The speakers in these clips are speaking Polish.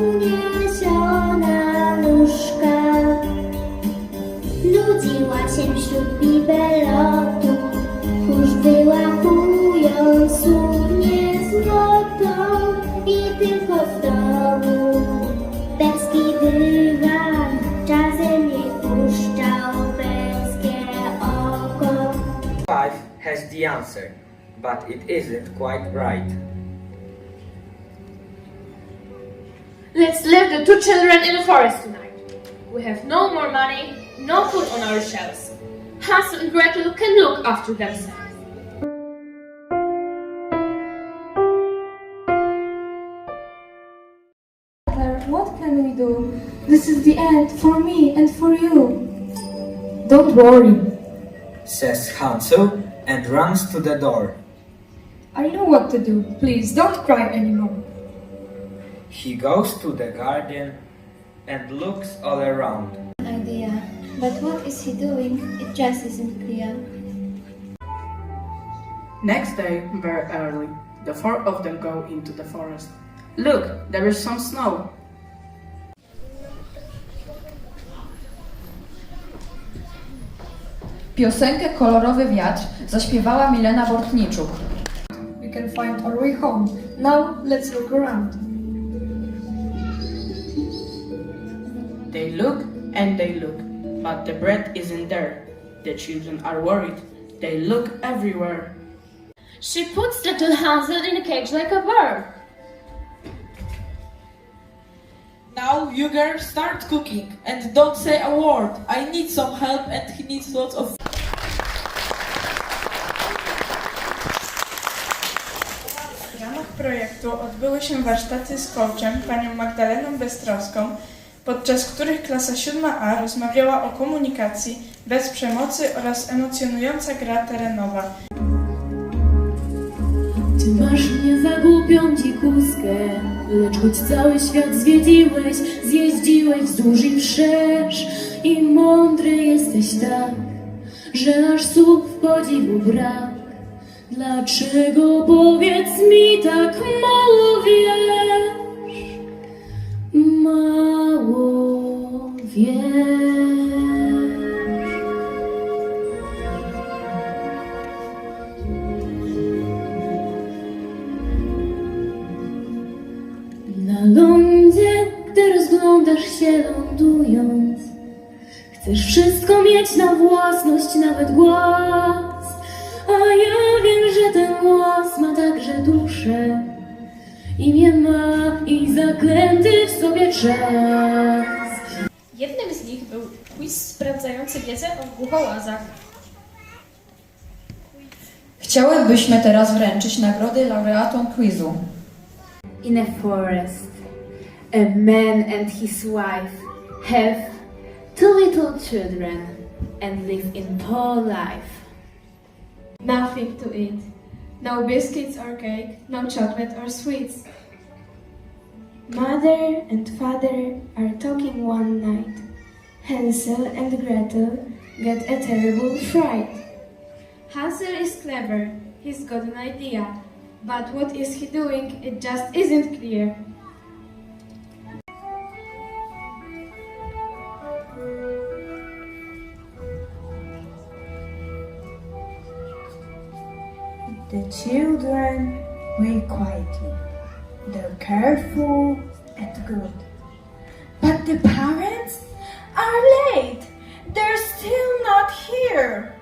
uniesiona nóżka. Nudziła się wśród bibelotu Kurz złotą I tylko z domu. Perski dywan Czasem puszczał perskie oko. Five has the answer, but it isn't quite right. Let's leave the two children in the forest tonight. We have no more money, no food on our shelves. Hansel and Gretel can look after themselves. Mother, what can we do? This is the end for me and for you. Don't worry. Says Hansel and runs to the door. I know what to do. Please don't cry anymore. He goes to the garden and looks all around. idea. But what is he doing? It just isn't clear. Next day, very early, the four of them go into the forest. Look, there is some snow. Piosenkę Kolorowy wiatr zaśpiewała Milena Bortniczuk. We can find our way home. Now let's look around. And they look, but the bread isn't there. The children are worried. They look everywhere. She puts little Hansel in a cage like a bird. Now, you girls start cooking and don't say a word. I need some help and he needs lots of W ramach projektu odbyły się warsztaty z coachem, panią Magdaleną Bestroską, podczas których klasa 7a rozmawiała o komunikacji bez przemocy oraz emocjonująca gra terenowa. Ty masz mnie za głupią dzikuskę, lecz choć cały świat zwiedziłeś, zjeździłeś wzdłuż i wszerz i mądry jesteś tak, że aż słów podziwu brak. Dlaczego powiedz mi tak mało wiesz? Mało wiesz. Na lądzie, gdy rozglądasz się lądując, chcesz wszystko mieć na własność, nawet głos. A ja wiem, że ten głos ma także duszę. Imię ma i zaklęty w sobie czas. Jednym z nich był quiz sprawdzający wiedzę o głuchołazach. Chciałybyśmy teraz wręczyć nagrody laureatom quizu. In a forest, a man and his wife have two little children and live in poor life. Nothing to eat. No biscuits or cake, no chocolate or sweets. Mother and father are talking one night. Hansel and Gretel get a terrible fright. Hansel is clever, he's got an idea. But what is he doing? It just isn't clear. The children wait quietly. They're careful and good. But the parents are late. They're still not here.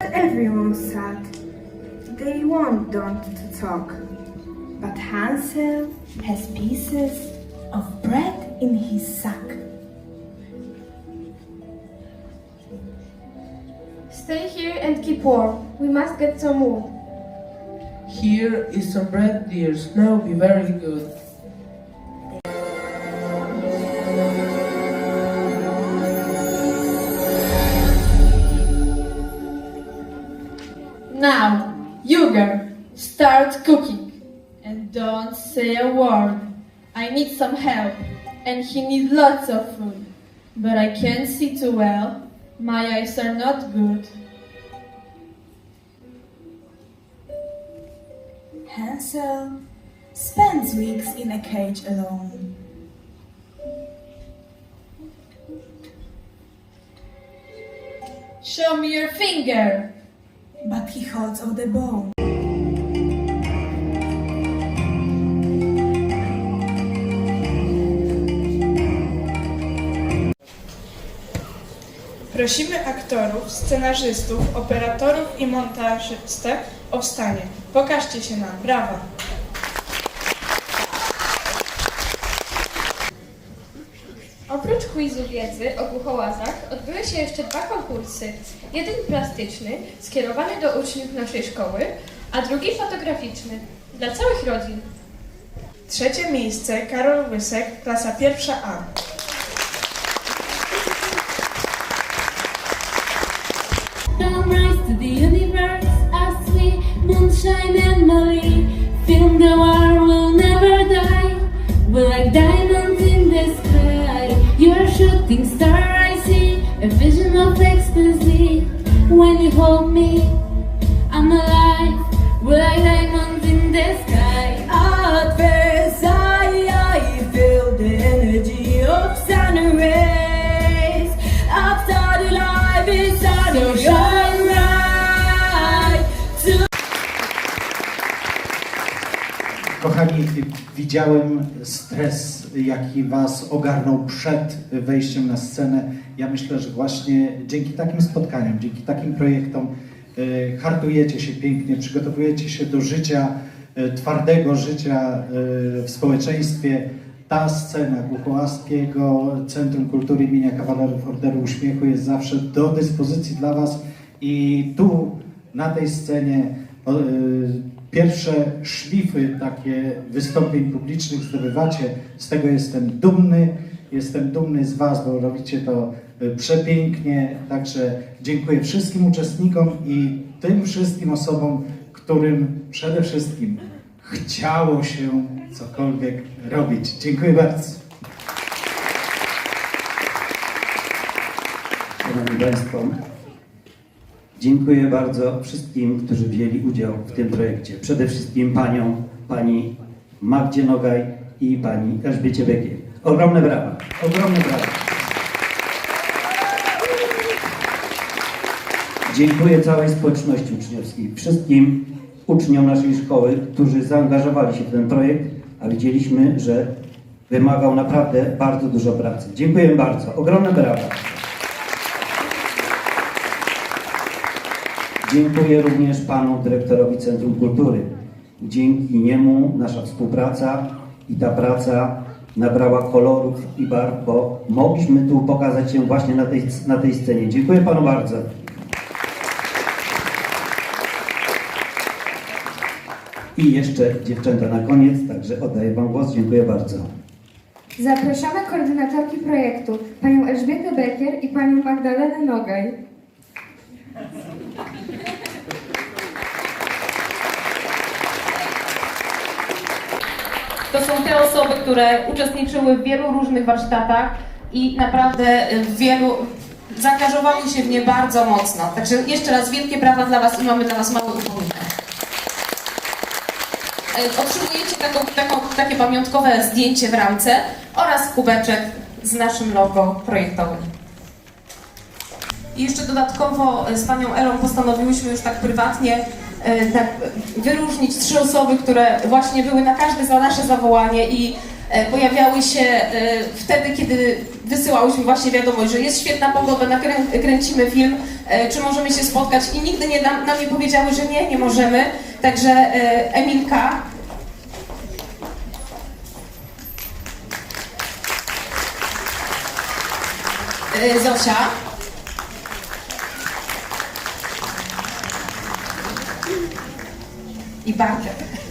Everyone sad. They want Don't to talk. But Hansel has pieces of bread in his sack. Stay here and keep warm. We must get some wood. Here is some bread, dear. Smell be very good. Word. I need some help, and he needs lots of food. But I can't see too well. My eyes are not good. Hansel spends weeks in a cage alone. Show me your finger. But he holds out the bone. Prosimy aktorów, scenarzystów, operatorów i montażystę o wstanie. Pokażcie się nam. Brawa! Oprócz quizu wiedzy o głuchołazach odbyły się jeszcze dwa konkursy. Jeden plastyczny, skierowany do uczniów naszej szkoły, a drugi fotograficzny, dla całych rodzin. Trzecie miejsce Karol Łysek, klasa pierwsza A. The war will never die. We're like diamonds in the sky. You're a shooting star, I see a vision of ecstasy. When you hold me, I'm alive. We're like widziałem stres, jaki Was ogarnął przed wejściem na scenę. Ja myślę, że właśnie dzięki takim spotkaniom, dzięki takim projektom e, hartujecie się pięknie, przygotowujecie się do życia, e, twardego życia e, w społeczeństwie. Ta scena Głuchołaskiego Centrum Kultury imienia Kawalerów Orderu Uśmiechu jest zawsze do dyspozycji dla Was i tu, na tej scenie, pierwsze szlify takie wystąpień publicznych zdobywacie. Z tego jestem dumny. Jestem dumny z Was, bo robicie to y, przepięknie. Także dziękuję wszystkim uczestnikom i tym wszystkim osobom, którym przede wszystkim chciało się cokolwiek robić. Dziękuję bardzo. Szanowni Państwo, dziękuję bardzo wszystkim, którzy wzięli udział w tym projekcie. Przede wszystkim Panią, Pani Magdzie Nogaj i Pani Elżbiecie Bekier. Ogromne brawa, ogromne brawa. Dziękuję całej społeczności uczniowskiej, wszystkim uczniom naszej szkoły, którzy zaangażowali się w ten projekt, a widzieliśmy, że wymagał naprawdę bardzo dużo pracy. Dziękuję bardzo, ogromne brawa. Dziękuję również panu dyrektorowi Centrum Kultury. Dzięki niemu nasza współpraca i ta praca nabrała kolorów i barw, bo mogliśmy tu pokazać się właśnie na tej, na tej scenie. Dziękuję panu bardzo. I jeszcze dziewczęta na koniec, także oddaję wam głos. Dziękuję bardzo. Zapraszamy koordynatorki projektu, panią Elżbietę Bekier i panią Magdalenę Nogaj. To są te osoby, które uczestniczyły w wielu różnych warsztatach i naprawdę w wielu zaangażowały się w nie bardzo mocno. Także jeszcze raz wielkie brawa dla Was i mamy dla Was mały upominek. E, Otrzymujecie taką, taką, takie pamiątkowe zdjęcie w ramce oraz kubeczek z naszym logo projektowym. I jeszcze dodatkowo z Panią Elą postanowiłyśmy już tak prywatnie wyróżnić trzy osoby, które właśnie były na każde za nasze zawołanie i e, pojawiały się e, wtedy, kiedy wysyłałyśmy właśnie wiadomość, że jest świetna pogoda, nakrę- kręcimy film, e, czy możemy się spotkać? I nigdy nie nam, nam nie powiedziały, że nie, nie możemy. Także e, Emilka, e, 一巴掌